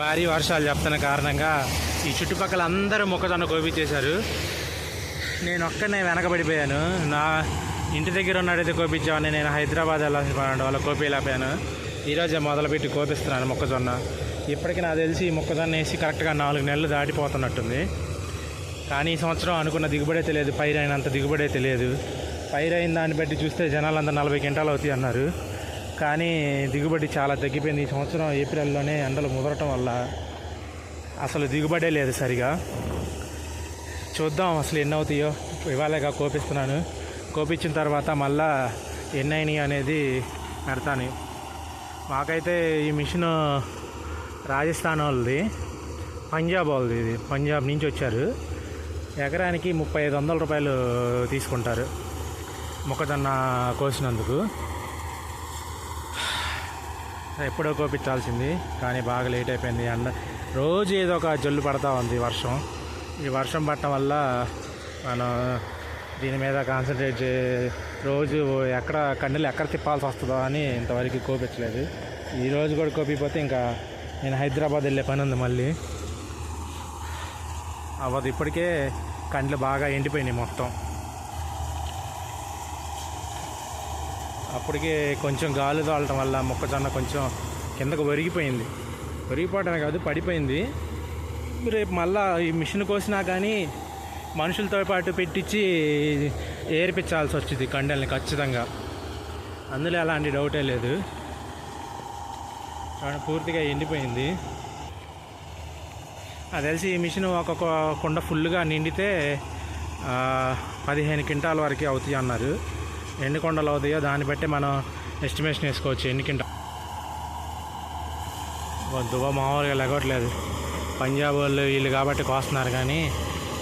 భారీ వర్షాలు చెప్తున్న కారణంగా ఈ చుట్టుపక్కల అందరూ మొక్కజొన్న కోపించేశారు నేను ఒక్కనే వెనకబడిపోయాను. నా ఇంటి దగ్గర ఉన్నాడైతే కోపించామని నేను హైదరాబాద్ వెళ్ళాల్సిన పని వాళ్ళ వల్ల కోపేయలేకపోయాను ఈరోజే మొదలుపెట్టి కోపిస్తున్నాను మొక్కజొన్న. ఇప్పటికీ నాకు తెలిసి ఈ మొక్కజొన్న వేసి కరెక్ట్గా నాలుగు నెలలు దాటిపోతున్నట్టుంది. కానీ ఈ సంవత్సరం అనుకున్న దిగుబడే తెలియదు పైరైనంత దిగుబడి తెలియదు పైరైన దాన్ని బట్టి చూస్తే జనాలంతా నలభై కింటాలు అవుతాయి అన్నారు. కానీ దిగుబడి చాలా తగ్గిపోయింది. ఈ సంవత్సరం ఏప్రిల్లోనే ఎండలు ముదరటం వల్ల అసలు దిగుబడే లేదు సరిగా. చూద్దాం అసలు ఎన్ని అవుతాయో. ఇవాళగా కోపిస్తున్నాను. కోపించిన తర్వాత మళ్ళా ఎన్ని అనేది పెడతాను. మాకైతే ఈ మిషన్ రాజస్థాన్ వాళ్ళది పంజాబ్ వాళ్ళది ఇది. పంజాబ్ నుంచి వచ్చారు. ఎకరానికి ముప్పై ఐదు వందల రూపాయలు తీసుకుంటారు. మొక్కజొన్న కోసినందుకు. ఎప్పుడో కోపించాల్సింది కానీ బాగా లేట్ అయిపోయింది. అండ్ రోజు ఏదో ఒక జల్లు పడతా ఉంది వర్షం. ఈ వర్షం పడటం వల్ల మనం దీని మీద కాన్సన్ట్రేట్ చే రోజు ఎక్కడ కన్నెలు ఎక్కడ తిప్పాల్సి వస్తుందో అని ఇంతవరకు కోపించలేదు. ఈ రోజు కూడా కోపిపోతే ఇంకా నేను హైదరాబాద్ వెళ్ళే పని ఉంది మళ్ళీ. అవ్వదు ఇప్పటికే కండ్లు బాగా ఎండిపోయినాయి మొత్తం. అప్పటికే కొంచెం గాలి తోలటం వల్ల మొక్కజొన్న కొంచెం కిందకు ఒరిగిపోయింది. ఒరిగిపోవటమే కాదు పడిపోయింది. రేపు మళ్ళా ఈ మిషన్ కోసినా కానీ మనుషులతో పాటు పెట్టించి ఏర్పించాల్సి వచ్చింది కండెల్ని ఖచ్చితంగా. అందులో ఎలాంటి డౌటే లేదు. చూడండి, పూర్తిగా ఎండిపోయింది. అది తెలిసి ఈ మిషన్ ఒక్కొక్క కుండ ఫుల్గా నిండితే పదిహేను క్వింటాల వరకు అవుతాయి అన్నారు. ఎన్ని కొండలు అవుతాయో దాన్ని బట్టి మనం ఎస్టిమేషన్ వేసుకోవచ్చు. ఎన్ని కింట దువ్వ మామూలుగా లెగవట్లేదు. పంజాబ్ వాళ్ళు వీళ్ళు కాబట్టి కోస్తున్నారు కానీ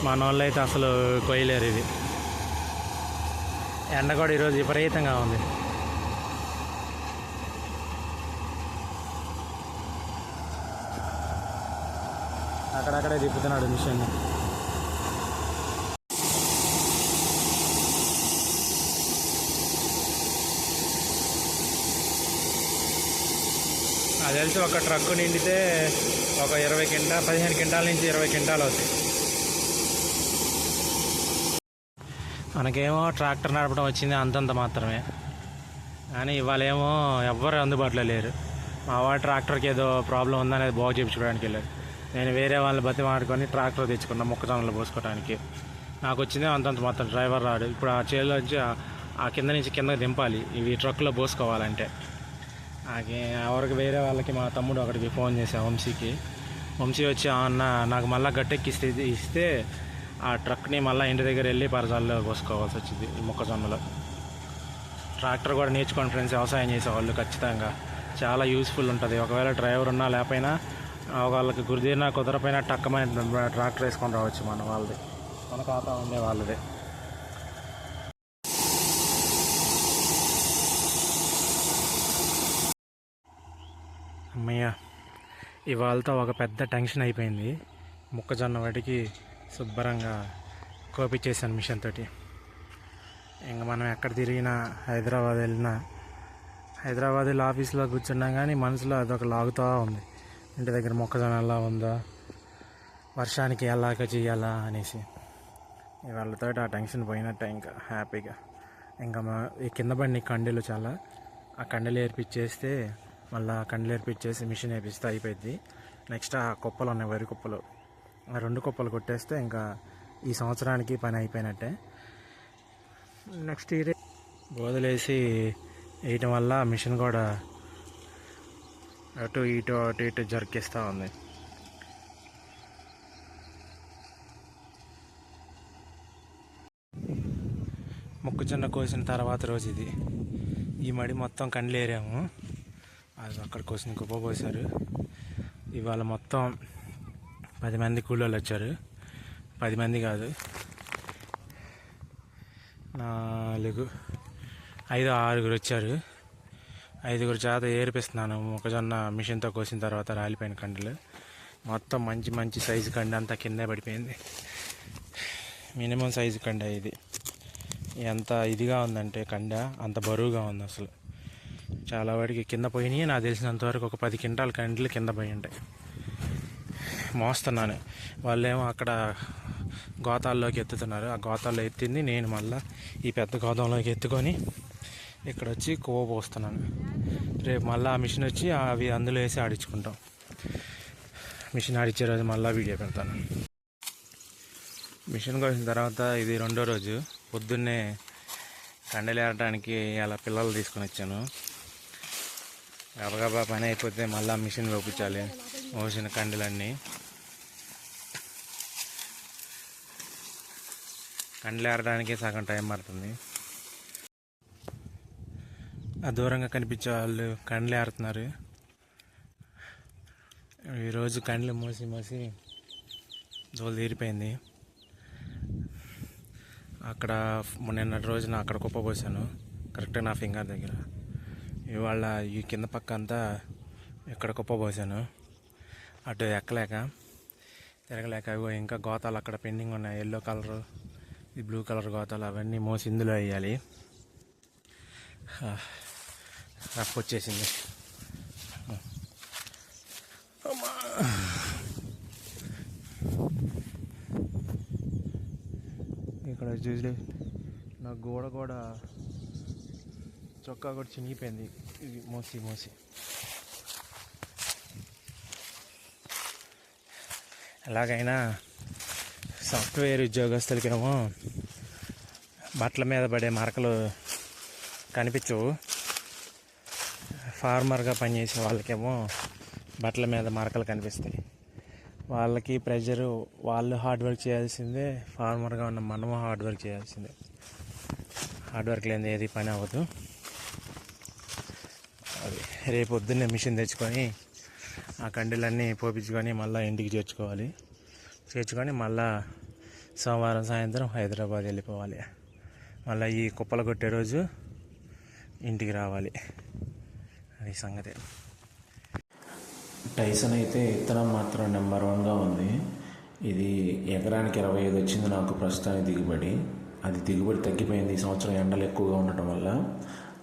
మన వాళ్ళు అయితే అసలు కొయ్యలేరు ఇది. ఎండ కూడా ఈరోజు విపరీతంగా ఉంది. అక్కడక్కడే తిప్పుతున్నాడు మిషన్. అది తెలిసి ఒక ట్రక్ నిండితే ఒక ఇరవై క్వింటా పదిహేను క్వింటాల నుంచి ఇరవై క్వింటాలు అవుతాయి. మనకేమో ట్రాక్టర్ నడపడం వచ్చింది అంతంత మాత్రమే. కానీ ఇవాళ ఏమో ఎవ్వరు అందుబాటులో లేరు. మా వాడు ట్రాక్టర్కి ఏదో ప్రాబ్లం ఉందనేది బాగు చేయించుకోవడానికి వెళ్ళారు నేను వేరే వాళ్ళని బతి మాడుకొని ట్రాక్టర్ తెచ్చుకున్నా మొక్కజొన్నలు పోసుకోవడానికి నాకు వచ్చింది అంతంత మాత్రం డ్రైవర్ రాడు. ఇప్పుడు ఆ చేలో నుంచి ఆ- కింద నుంచి కిందకి దింపాలి. ఇవి ట్రక్లో పోసుకోవాలంటే. ఎవరికి వేరే వాళ్ళకి మా తమ్ముడు అక్కడికి ఫోన్ చేశాను వంశీకి. వంశీ వచ్చి "ఆ అన్న నాకు మళ్ళీ గట్టెక్కిస్తే ఇస్తే ఆ ట్రక్ని మళ్ళీ ఇంటి దగ్గర వెళ్ళి పరసాల్లో పోసుకోవాల్సి వచ్చింది ఈ మొక్కజొన్నలో. ట్రాక్టర్ కూడా నేర్చుకోండి ఫ్రెండ్స్ వ్యవసాయం చేసేవాళ్ళు ఖచ్చితంగా. చాలా యూస్ఫుల్ ఉంటుంది. ఒకవేళ డ్రైవర్ ఉన్నా లేకపోయినా వాళ్ళకి గురిదీరినా కుదరపోయినా టక్కమైన ట్రాక్టర్ వేసుకొని రావచ్చు మన వాళ్ళది. మన ఖాతా ఉండే వాళ్ళదే. అమ్మయ్య ఇవాళతో ఒక పెద్ద టెన్షన్ అయిపోయింది. మొక్కజొన్న వాటికి శుభ్రంగా కోపిచ్చేసాను మిషన్ తోటి. ఇంకా మనం ఎక్కడ తిరిగినా హైదరాబాద్ వెళ్ళినా హైదరాబాద్ వెళ్ళి ఆఫీస్లో కూర్చున్నా కానీ మనసులో అదొక లాగుతూ ఉంది. ఇంటి దగ్గర మొక్కజొన్న ఎలా ఉందా వర్షానికి ఎలాగ చేయాలా అనేసి. వాళ్ళతో ఆ టెన్షన్ పోయినట్టే ఇంకా హ్యాపీగా. ఇంకా మా ఈ కింద పడిన కండెలు చాలా. ఆ కండెలు ఏర్పించేస్తే మళ్ళీ కండ్లేర్పిచ్చేసి మిషన్ వేపిస్తే అయిపోయింది నెక్స్ట్ ఆ కుప్పలు ఉన్నాయి వరి కుప్పలు. ఆ రెండు కుప్పలు కొట్టేస్తే ఇంకా ఈ సంవత్సరానికి పని అయిపోయినట్టే. నెక్స్ట్ ఇయర్ బోధలేసి వేయటం వల్ల మిషన్ కూడా అటు ఇటు అటు ఇటు జరికిస్తూ ఉంది. మొక్కజొన్న కోసిన తర్వాత రోజు ఇది. ఈ మడి మొత్తం కండ్లేరాము. అది అక్కడ కోసిన కుప్ప పోసారు ఇవాళ మొత్తం పది మంది కూలోళ్ళు వచ్చారు. పది మంది కాదు. నాలుగు ఐదు ఆరుగురు వచ్చారు. ఐదుగురు చేత ఏర్పిస్తున్నాను. మొక్కజొన్న మిషన్తో కోసిన తర్వాత రాలిపోయిన కండలు. మొత్తం మంచి మంచి సైజు కండి అంతా కిందే పడిపోయింది. మినిమం సైజు కండ ఇది. ఎంత ఇదిగా ఉందంటే కండ అంత బరువుగా ఉంది అసలు. చాలా వాడికి కింద పోయినాయి. నాకు తెలిసినంత వరకు ఒక పది క్వింటాల కండ్లు కింద పోయి ఉంటాయి. మోస్తున్నాను. వాళ్ళేమో అక్కడ గోతాల్లోకి ఎత్తుతున్నారు. ఆ గోతాల్లో ఎత్తింది నేను మళ్ళీ ఈ పెద్ద గోతంలోకి ఎత్తుకొని ఇక్కడ వచ్చి కొవ్వ పోస్తున్నాను. రేపు మళ్ళీ ఆ మిషన్ వచ్చి అవి అందులో వేసి ఆడించుకుంటాం. మిషన్ ఆడిచ్చే రోజు మళ్ళీ వీడియో పెడతాను. మిషన్ కోసిన తర్వాత ఇది రెండో రోజు. పొద్దున్నే కండలేరడానికి అలా పిల్లలు తీసుకొని వచ్చాను. గబగబా పని అయిపోతే మళ్ళీ మిషన్ వేపించాలి మోసిన కండలన్నీ. కండలేరడానికి సగం టైం పడుతుంది. ఆ దూరంగా కనిపించే వాళ్ళు కండలు ఏరుతున్నారు ఈరోజు కండ్లు మోసి మోసి దోలు తీరిపోయింది. అక్కడ నిన్నటి రోజున అక్కడ కుప్ప పోసాను. కరెక్ట్గా నా ఫింగర్ దగ్గర. ఇవాళ ఈ కింద పక్క అంతా ఇక్కడ కుప్ప పోసాను. అటు ఎక్కలేక తిరగలేక ఇగో ఇంకా గోతాలు అక్కడ పెండింగ్ ఉన్నాయి. ఎల్లో కలర్ ఈ బ్లూ కలర్ గోతాలు అవన్నీ మోసి ఇందులో వేయాలి. రఫ్ వచ్చేసింది. ఇక్కడ చూసి నా గోడ కూడా చొక్కా కూడా చినిగిపోయింది. ఇది మోసి మోసి. ఎలాగైనా సాఫ్ట్వేర్ ఉద్యోగస్తులకేమో బట్టల మీద పడే మరకలు కనిపించవు. ఫార్మర్గా పనిచేసే వాళ్ళకేమో బట్టల మీద మరకలు కనిపిస్తాయి. వాళ్ళకి ప్రెషరు వాళ్ళు హార్డ్ వర్క్ చేయాల్సిందే ఫార్మర్గా ఉన్న మనము హార్డ్ వర్క్ చేయాల్సిందే. హార్డ్ వర్క్ లేని ఏది పని అవ్వదు. అది రేపు పొద్దున్నే మిషన్ తెచ్చుకొని ఆ కండీలన్నీ పోపించుకొని మళ్ళీ ఇంటికి చేర్చుకోవాలి. చేర్చుకొని మళ్ళీ సోమవారం సాయంత్రం హైదరాబాద్ వెళ్ళిపోవాలి. మళ్ళీ ఈ కుప్పలు కొట్టే రోజు ఇంటికి రావాలి. అది సంగతి. టైసన్ అయితే ఇత్తనం మాత్రం నెంబర్ వన్గా ఉంది. ఇది ఎకరానికి ఇరవై ఐదు వచ్చింది నాకు ప్రస్తుతానికి దిగుబడి. అది దిగుబడి తగ్గిపోయింది. ఈ సంవత్సరం ఎండలు ఎక్కువగా ఉండటం వల్ల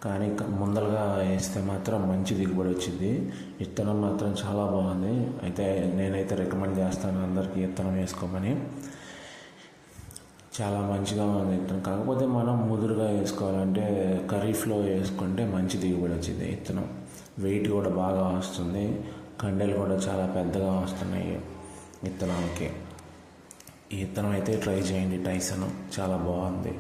కానీ ముందరగా వేస్తే మాత్రం మంచి దిగుబడి వచ్చింది. విత్తనం మాత్రం చాలా బాగుంది. అయితే నేనైతే రికమెండ్ చేస్తాను అందరికీ విత్తనం వేసుకోమని. చాలా మంచిగా ఉంది విత్తనం. కాకపోతే మనం ముదురుగా వేసుకోవాలంటే ఖరీఫ్లో వేసుకుంటే మంచి దిగుబడి వచ్చింది విత్తనం. వెయిట్ కూడా బాగా వస్తుంది. కండెలు కూడా చాలా పెద్దగా వస్తున్నాయి విత్తనానికి ఈ విత్తనం అయితే ట్రై చేయండి. టైసన్ చాలా బాగుంది.